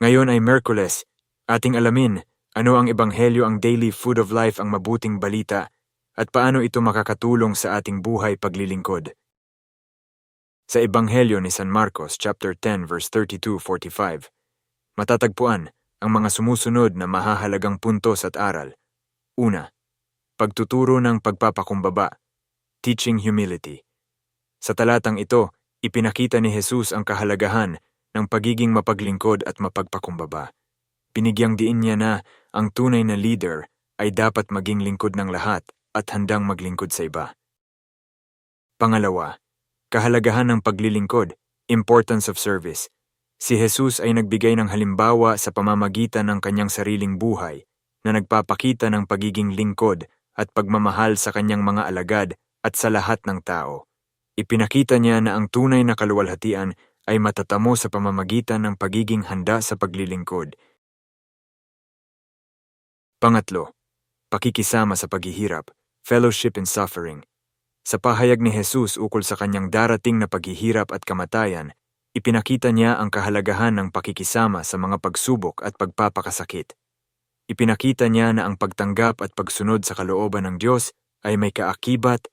Ngayon ay Merkules. Ating alamin ano ang ebanghelyo ang daily food of life ang mabuting balita at paano ito makakatulong sa ating buhay paglilingkod. Sa ebanghelyo ni San Marcos chapter 10 verse 32-45, matatagpuan ang mga sumusunod na mahahalagang puntos at aral. Una, pagtuturo ng pagpapakumbaba, teaching humility. Sa talatang ito, ipinakita ni Jesus ang kahalagahan ng pagiging mapaglingkod at mapagpakumbaba. Binigyang diin niya na ang tunay na leader ay dapat maging lingkod ng lahat at handang maglingkod sa iba. Pangalawa, kahalagahan ng paglilingkod, importance of service. Si Jesus ay nagbigay ng halimbawa sa pamamagitan ng kanyang sariling buhay na nagpapakita ng pagiging lingkod at pagmamahal sa kanyang mga alagad at sa lahat ng tao. Ipinakita niya na ang tunay na kaluwalhatian ay matatamo sa pamamagitan ng pagiging handa sa paglilingkod. Pangatlo, pakikisama sa paghihirap, fellowship in suffering. Sa pahayag ni Jesus ukol sa kanyang darating na paghihirap at kamatayan, ipinakita niya ang kahalagahan ng pakikisama sa mga pagsubok at pagpapakasakit. Ipinakita niya na ang pagtanggap at pagsunod sa kalooban ng Diyos ay may kaakibat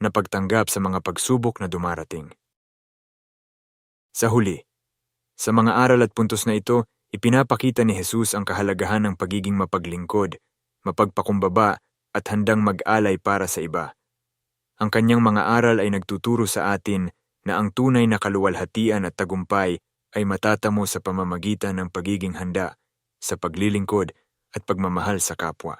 na pagtanggap sa mga pagsubok na dumarating. Sa huli, sa mga aral at puntos na ito, ipinapakita ni Jesus ang kahalagahan ng pagiging mapaglingkod, mapagpakumbaba at handang mag-alay para sa iba. Ang kanyang mga aral ay nagtuturo sa atin na ang tunay na kaluwalhatian at tagumpay ay matatamo sa pamamagitan ng pagiging handa sa paglilingkod at pagmamahal sa kapwa.